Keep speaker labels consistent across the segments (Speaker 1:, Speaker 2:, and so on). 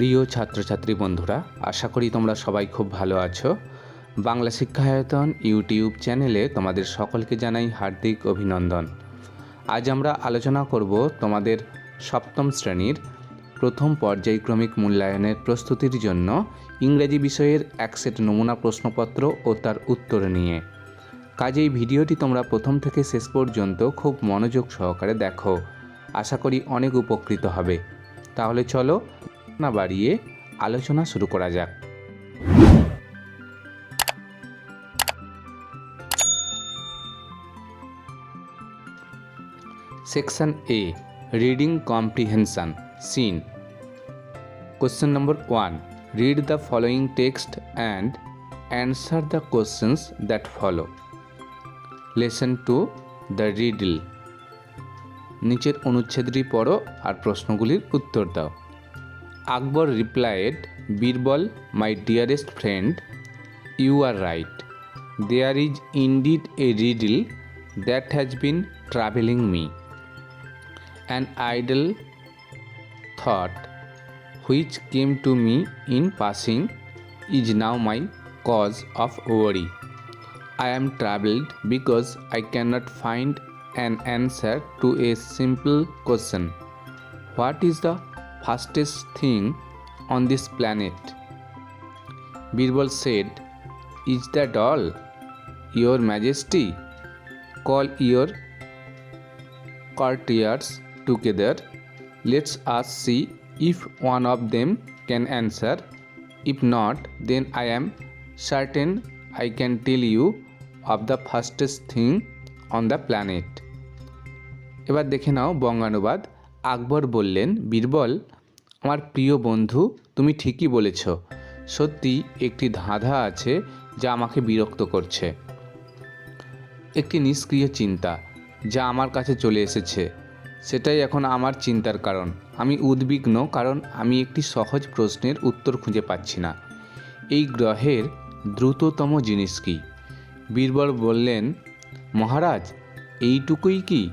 Speaker 1: প্রিয় ছাত্রছাত্রী বন্ধুরা, আশা করি তোমরা সবাই খুব ভালো আছো। বাংলা শিক্ষায়তন ইউটিউব চ্যানেলে তোমাদের সকলকে জানাই হার্দিক অভিনন্দন। আজ আমরা আলোচনা করব তোমাদের সপ্তম শ্রেণির প্রথম পর্যায়ক্রমিক মূল্যায়নের প্রস্তুতির জন্য ইংরেজি বিষয়ের এক সেট নমুনা প্রশ্নপত্র ও তার উত্তর নিয়ে। কাজেই ভিডিওটি তোমরা প্রথম থেকে শেষ পর্যন্ত খুব মনোযোগ সহকারে দেখো। আশা করি অনেক উপকৃত হবে। তাহলে চলো না বাড়িয়ে আলোচনা শুরু করা যাক। Section A reading comprehension seen question number one read the following text and answer the questions that follow lesson two the riddle নিচের অনুচ্ছেদটি পড়ো আর প্রশ্নগুলির উত্তর দাও। Akbar replied, Birbal, my dearest friend, you are right. There is indeed a riddle that has been troubling me. An idle thought which came to me in passing is now my cause of worry. I am troubled because I cannot find an answer to a simple question What is the fastest thing on this planet? Birbal said, Is that all? Your Majesty, call your courtiers together. Let's us see if one of them can answer. If not, then I am certain I can tell you of the fastest thing on the planet. এবার দেখে নাও বঙ্গানুবাদ আকবর বললেন, বীরবল, আমার প্রিয় বন্ধু, তুমি ঠিকই বলেছ। সত্যি একটি ধাঁধা আছে যা আমাকে বিরক্ত করছে। একটি নিষ্ক্রিয় চিন্তা যা আমার কাছে চলে এসেছে। সেটাই এখন আমার চিন্তার কারণ। আমি উদ্বিগ্ন, কারণ আমি একটি সহজ প্রশ্নের উত্তর খুঁজে পাচ্ছি না। এই গ্রহের দ্রুততম জিনিস কি? বীরবল বললেন, মহারাজ, এইটুকুই কি?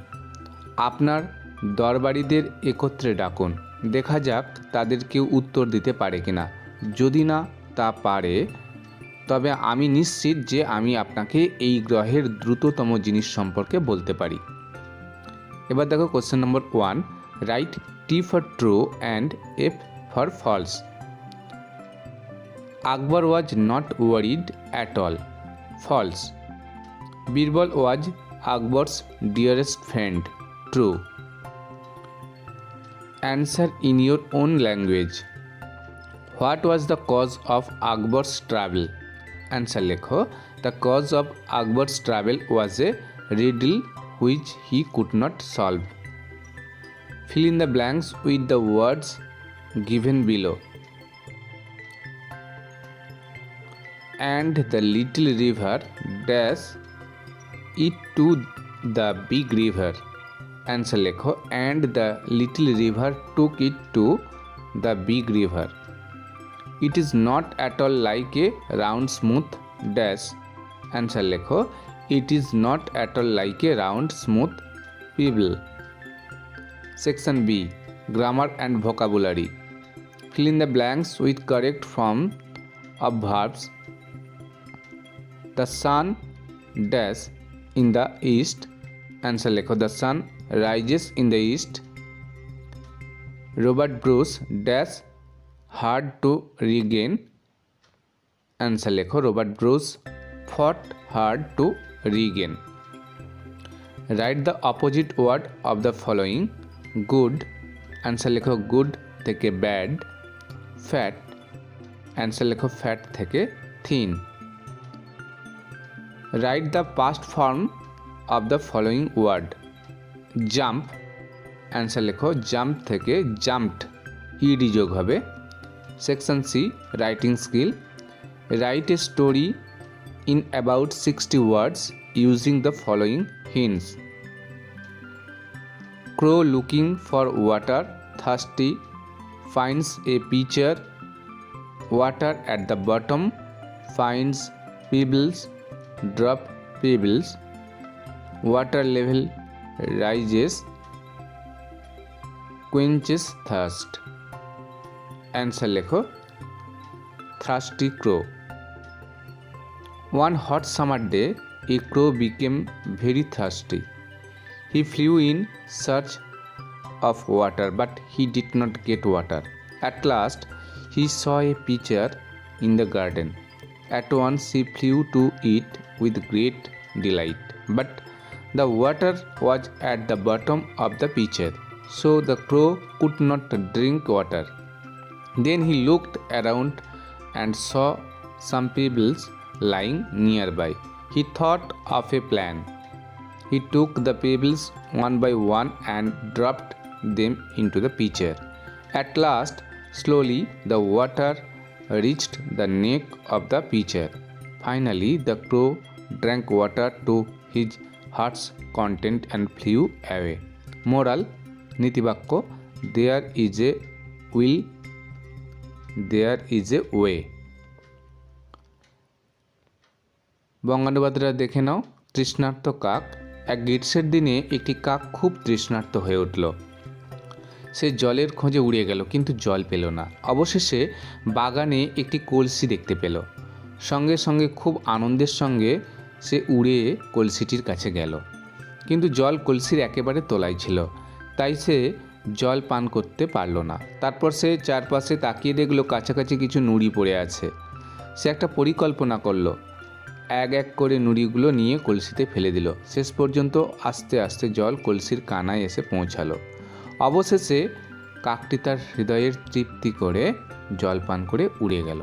Speaker 1: আপনার দরবারিদের একত্রে ডাকুন। দেখা যাক তাদের কেউ উত্তর দিতে পারে কিনা। যদি না তা পারে, তবে আমি নিশ্চিত যে আমি আপনাকে এই গ্রহের দ্রুততম জিনিস সম্পর্কে বলতে পারি। এবার দেখো question number one write T for true and F for false Akbar was not worried at all false Birbal was Akbar's dearest friend true answer in your own language. What was the cause of Akbar's travel? Answer Lekho. The cause of Akbar's travel was a riddle which he could not solve. Fill in the blanks with the words given below. And the little river dash it to the big river. Answer লেখো and the little river took it to the big river. It is not at all like a round smooth dash. Answer লেখো it is not at all like a round smooth pebble. Section B Grammar and Vocabulary Fill in the blanks with correct form of verbs. The sun dash in the east. Answer লেখো The sun rises in the east. Robert Bruce dash hard to regain. Answer লেখো Robert Bruce fought hard to regain. Write the opposite word of the following good answer লেখো good থেকে bad fat answer লেখো fat থেকে thin write the past form of the following word jump answer লেখো jump থেকে jumped ED যোগ হবে section C writing skill write a story in about 60 words using the following hints Crow looking for water, thirsty, finds a pitcher, water at the bottom, finds pebbles, drop pebbles, water level rises, quenches thirst. Answer লেখো thirsty crow one hot summer day a crow became very thirsty he flew in search of water, but he did not get water. At last, he saw a pitcher in the garden. At once, he flew to it with great delight. But the water was at the bottom of the pitcher, so the crow could not drink water. Then he looked around and saw some pebbles lying nearby. He thought of a plan. He took the pebbles one by one and dropped them into the pitcher. At last, slowly the water reached the neck of the pitcher. Finally, the crow drank water to his heart's content and flew away. Moral নীতিবাক্য there is a will there is a way বঙ্গানুবাদরা দেখে নাও, তৃষ্ণার্ত কাক। এক গ্রীষ্মের দিনে একটি কাক খুব তৃষ্ণার্ত হয়ে উঠল। সে জলের খোঁজে উড়ে গেল, কিন্তু জল পেল না। অবশেষে বাগানে একটি কলসি দেখতে পেল। সঙ্গে সঙ্গে খুব আনন্দের সঙ্গে সে উড়ে কলসিটির কাছে গেল। কিন্তু জল কলসির একেবারে তোলায় ছিল, তাই সে জল পান করতে পারল না। তারপর সে চারপাশে তাকিয়ে দেখল কাছাকাছি কিছু নুড়ি পড়ে আছে। সে একটা পরিকল্পনা করল। এক এক করে নুড়িগুলো নিয়ে কলসিতে ফেলে দিল। শেষ পর্যন্ত আস্তে আস্তে জল কলসির কানায় এসে পৌঁছালো। অবশেষে কাকটি তার হৃদয়ের তৃপ্তি করে জল পান করে উড়ে গেল।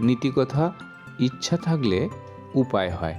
Speaker 1: নীতিকথা ইচ্ছা থাকলে উপায় হয়।